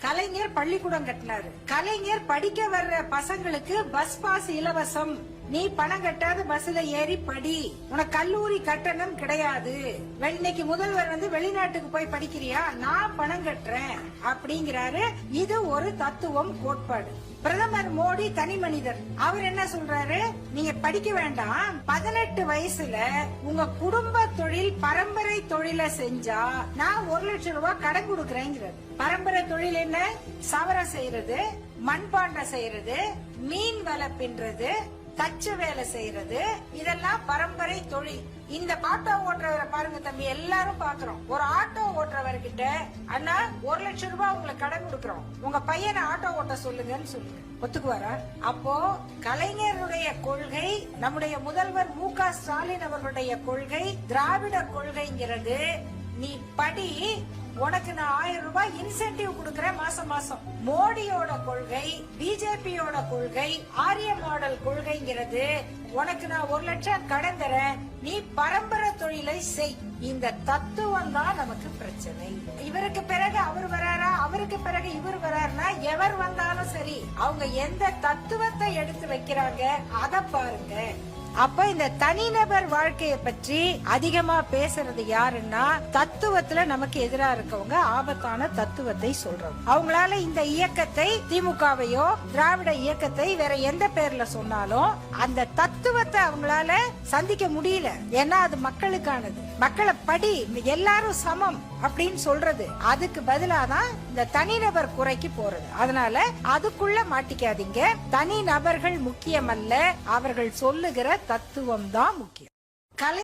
கலைஞர் பள்ளிக்கூடம் கட்டினாரு. கலைஞர் படிக்க வர்ற பசங்களுக்கு பஸ் பாஸ் இலவசம். நீ பணம் கட்டாத பஸ்ல ஏறி படி. உனக்கு கல்லூரி கட்டணம் கிடையாது. வெ- இன்னைக்கு முதல்வர் வந்து வெளிநாட்டுக்கு போய் படிக்கிறியா? நான் பணம் கட்டுறேன். அப்படிங்கிறாரு. இது ஒரு தத்துவம் கோட்பாடு. பிரதமர் மோடி தனி மனிதர். அவர் என்ன சொல்றாரு? நீங்க படிக்க வேண்டாம். பதினெட்டு வயசுல உங்க குடும்ப தொழில் பரம்பரை தொழில செஞ்சா நான் ஒரு லட்சம் ரூபாய் கடன் கொடுக்கறேங்கிறார். பரம்பரை தொழில் என்ன? சவரம் செய்யறது மண்பாண்டம் செய்யறது மீன் வலை பின்றது தச்சு வேலை செய்யறது. இதெல்லாம் பரம்பரை தொழில். இந்த ஆட்டோ ஓட்டுறவரை பாருங்க தம்பி எல்லாரும் பாக்குறோம். ஒரு ஆட்டோ ஓட்டுறவர்கிட்ட அண்ணா ஒரு லட்சம் ரூபாய் உங்களுக்கு கடன் கொடுக்கறோம். உங்க பையனை ஆட்டோ ஓட்ட சொல்லுங்கன்னு சொல்லுங்க. ஒத்துக்குவாரா? அப்போ கலைஞருடைய கொள்கை நம்முடைய முதல்வர் மு க ஸ்டாலின் அவர்களுடைய கொள்கை திராவிட கொள்கைங்கிறது நீ படி உனக்கு நான் ஆயிரம் ரூபாய் இன்சென்டிவ் கொடுக்கறேன் மாசம் மாசம். மோடியோட கொள்கை பிஜேபியோட கொள்கை ஆரிய மாடல் கொள்கைங்கிறது உனக்கு நான் ஒரு லட்சம் கடன் தரேன். நீ பரம்பரை தொழிலை செய். இந்த தத்துவம் தான் நமக்கு பிரச்சனை. இவருக்கு பிறகு அவர் வராரா? அவருக்கு பிறகு இவர் வராருன்னா எவர் வந்தாலும் சரி அவங்க எந்த தத்துவத்தை எடுத்து வைக்கிறாங்க அத பாருங்க. அப்ப இந்த தனிநபர் வாழ்க்கைய பற்றி அதிகமா பேசுறது யாருன்னா தத்துவத்துல நமக்கு எதிரா இருக்கவங்க ஆபத்தான தத்துவத்தை சொல்றவங்க. அவங்களால இந்த இயக்கத்தை திமுகவையோ திராவிட இயக்கத்தை வேற எந்த பேர்ல சொன்னாலும் அந்த தத்துவத்தை அவங்களால சந்திக்க முடியல. ஏன்னா அது மக்களுக்கானது. மக்களை படி எல்லாரும் சமம் அப்படின்னு சொல்றது. அதுக்கு பதிலாதான் இந்த தனிநபர் குறைக்கு போறது. அதனால அதுக்குள்ள மாட்டிக்காதீங்க. தனி நபர்கள் முக்கியமல்ல. அவர்கள் சொல்லுகிற தத்துவம் தான் முக்கியம். கலை